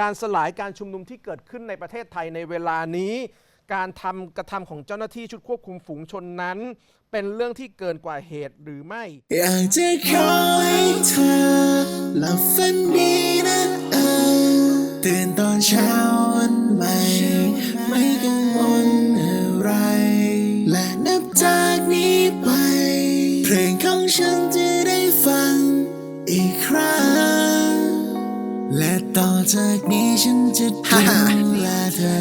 การสลายการชุมนุมที่เกิดขึ้นในประเทศไทยในเวลานี้ การทำกระทำของเจ้าหน้าที่ชุดควบคุมฝูงชนนั้น เป็นเรื่องที่เกินกว่าเหตุหรือไม่ อยากจะขอให้เธอหลับฝันดีนะเออตื่นตอนเช้าวันใหม่ไม่กังวลอะไร และนับจากนี้ไป เพลงของฉันจะได้ฟังอีกครั้ง จากนี้ฉันจะดูแลเธอ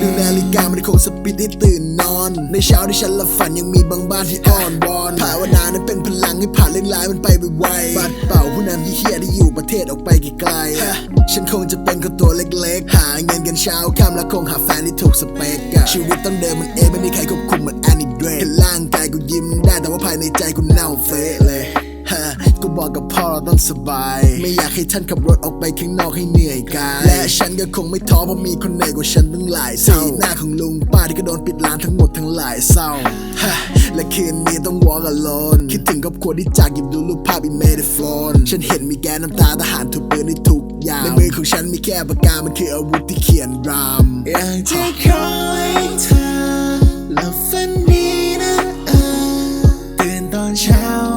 ดูนาฬิกามันคงสปิดให้ตื่นนอน ในเช้าที่ฉันหลับฝันยังมีบางบ้านที่อ่อนวอนภาวนานั้นเป็นพลังให้ผ่านเรื่องร้ายมันไปไวๆบัดเป่าผู้นำที่เฮียที่อยู่ประเทศออกไปไกลๆฮะฉันคงจะเป็นคนตัวเล็กๆ หาเงินกันเช้าค่ำแล้วคงหาแฟนที่ถูกสเปกอะชีวิตต้องเดินมันเองไม่มีใครควบคุมเหมือนแอนนี่เดรเห็นร่างกายกูยิ้มได้แต่ว่าภายในใจกูเน่าเฟะเลย ฮะกูบอกกับพ่อเราต้องสบาย ไม่อยากให้ท่านขับรถออกไปข้างนอกให้เหนื่อยกาย และฉันก็คงไม่ท้อเพราะมีคนเหนื่อยกว่าฉันตั้งหลายสีหน้าของลุงป้าที่ก็โดนปิดร้านทั้งหมดทั้งหลายเศร้าฮะและคืนนี้ต้อง walk alone คิดถึงครอบครัวที่จากหยิบดูรูปภาพอีเมลโฟนฉันเห็นมีแกนน้ำตาทหารถูกปืนในทุกอย่างในมือของฉันมีแค่ปากกา มันคืออาวุธที่เขียนรามอยากจะขอให้เธอหลับฝันดีนะเออตื่นตอนเช้า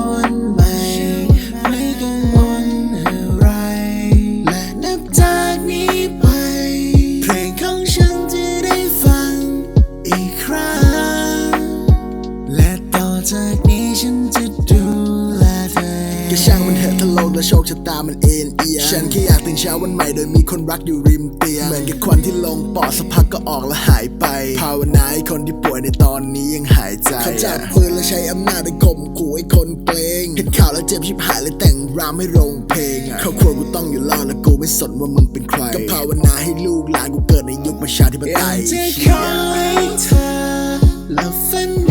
ช่างมันเถอะถ้าโลกและโชคชะตามันเอ็นเอียงฉันแค่อยากตื่นเช้าวันใหม่โดยมีคนรักอยู่ริมเตียง เหมือนกับควันที่ลงปอดสักพักก็ออกแล้วหายไป ภาวนาให้คนที่ป่วยในตอนนี้ยังหายใจเขาจับปืนและใช้อำนาจไปข่มขู่ให้คนเกรงเห็นข่าวแล้วเจ็บชิบหายเลยแต่งรามให้โรงเพลงอะครอบครัวกูต้องอยู่รอดและกูไม่สนว่ามึงเป็นใครก็ภาวนาให้ลูกหลานกูเกิดในยุคประชาธิปไตยจะขอให้เธอหลับฝัน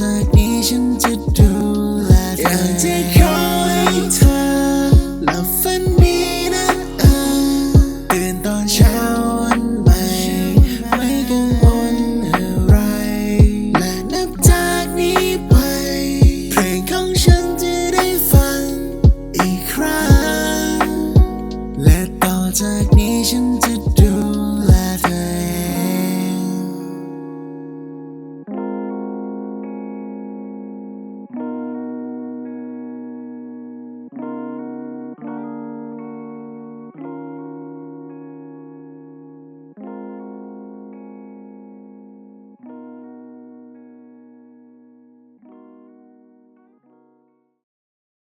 จากนี้ฉันจะดูแลเธออยากจะขอให้เธอหลับฝันดีนะเออตื่นตอนเช้าวันใหม่ไม่กังวลอะไร และนับจากนี้ไป เพลงของฉันจะได้ฟังอีกครั้ง และต่อจากนี้ฉันจะ